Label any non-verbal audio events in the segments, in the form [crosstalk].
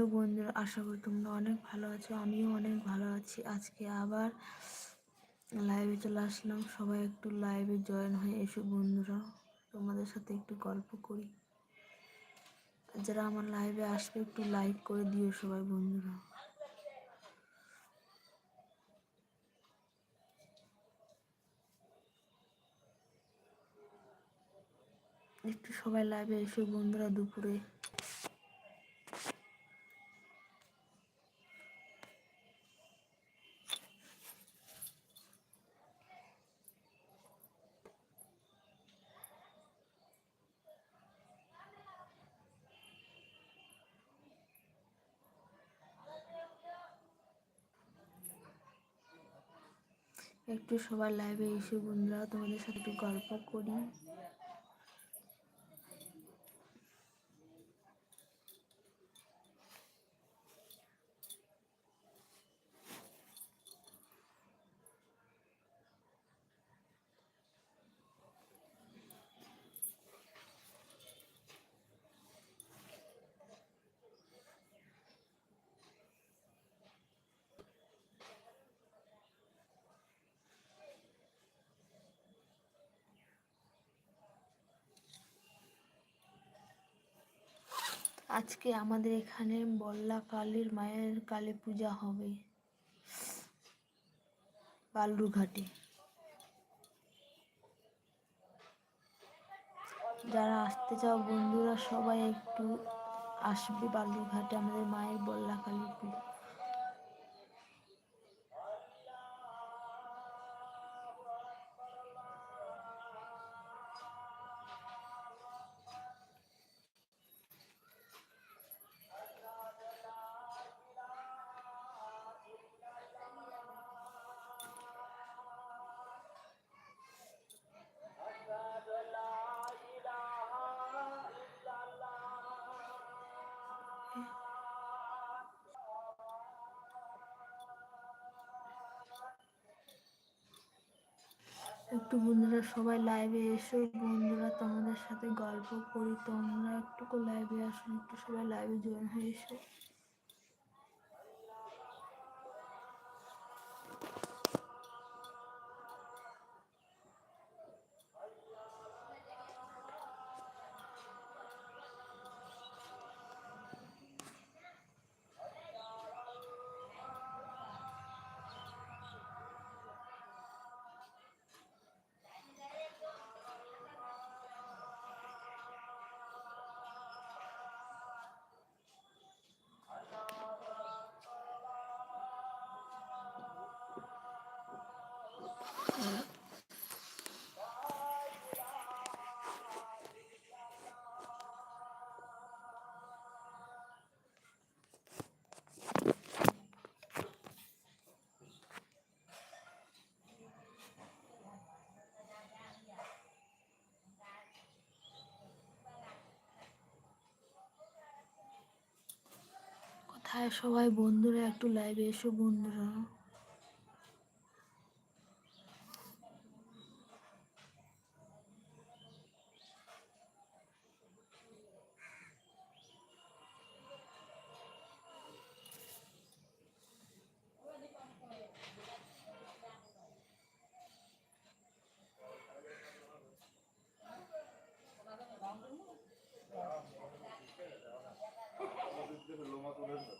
Hello বন্ধুরা, আশা করি তোমরা অনেক ভালো আছো, আমিও অনেক ভালো আছি। আজকে আবার লাইভে চলে আসলাম। সবাই একটু লাইভে জয়েন হয়ে এসো বন্ধুরা, তোমাদের সাথে একটু গল্প করি। যারা আমার লাইভে আসবে, একটু লাইক করে দিও সবাই বন্ধুরা। একটু সবাই লাইভে এসো বন্ধুরা দুপুরে। একটু সবার লাইভে এসে বন্ধুরা তোমাদের সাথে একটু গল্প করি। আজকে আমাদের এখানে বল্লা কালীর মায়ের কালী পূজা হবে। বালুরঘাটে। যারা আসতে চাও, বন্ধুরা সবাই একটু আসবে বালুরঘাটে আমাদের মায়ের বল্লা কালী পূজা। একটু বন্ধুরা সবাই লাইভে এসো। বন্ধুরা, তোমাদের সাথে গল্প করি। তোমরা একটু লাইভে আসো, একটু সবাই লাইভে জয়েন হয়ে এসো। কোথায় সবাই বন্ধুরা একটু লাইভে এসো বন্ধুরা। [laughs]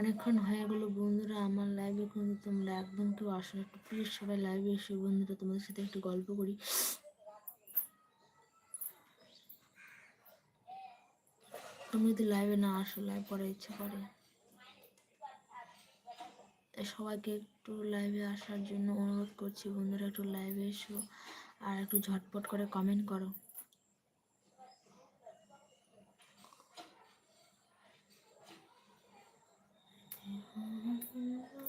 অনেকক্ষণ হয়ে গেলো বন্ধুরা, আমার লাইভে কিন্তু তোমরা একদম কেউ আসো, একটু প্লিজ সবাই লাইভে এসে বন্ধুরা, তোমাদের সাথে একটু গল্প করি। তুমি যদি লাইভে না আসো লাইভ করার ইচ্ছা করে। সবাইকে একটু লাইভে আসার জন্য অনুরোধ করছি বন্ধুরা, একটু লাইভে এসো আর একটু ঝটপট করে কমেন্ট করো। Mm-hmm.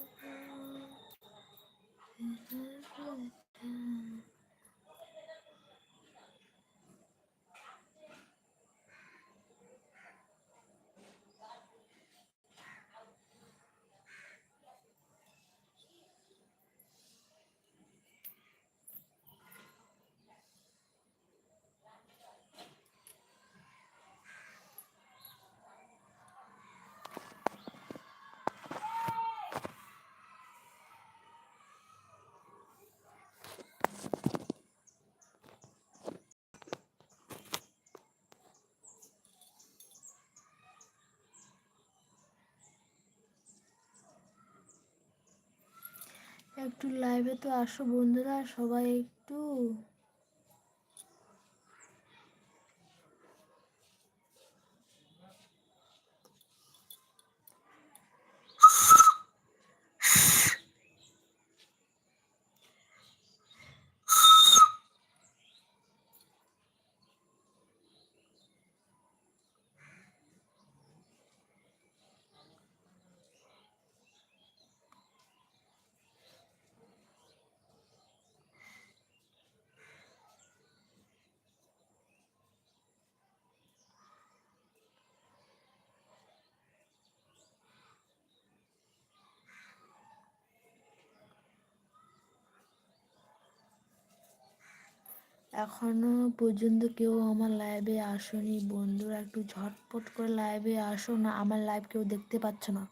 একটু লাইভে তো আসো বন্ধুরা সবাই একটু এখনও পর্যন্ত কেউ আমার লাইভে আসেনি। বন্ধুরা, একটু ঝটপট করে লাইভে আসো না। আমার লাইভ কেউ দেখতে পাচ্ছ না।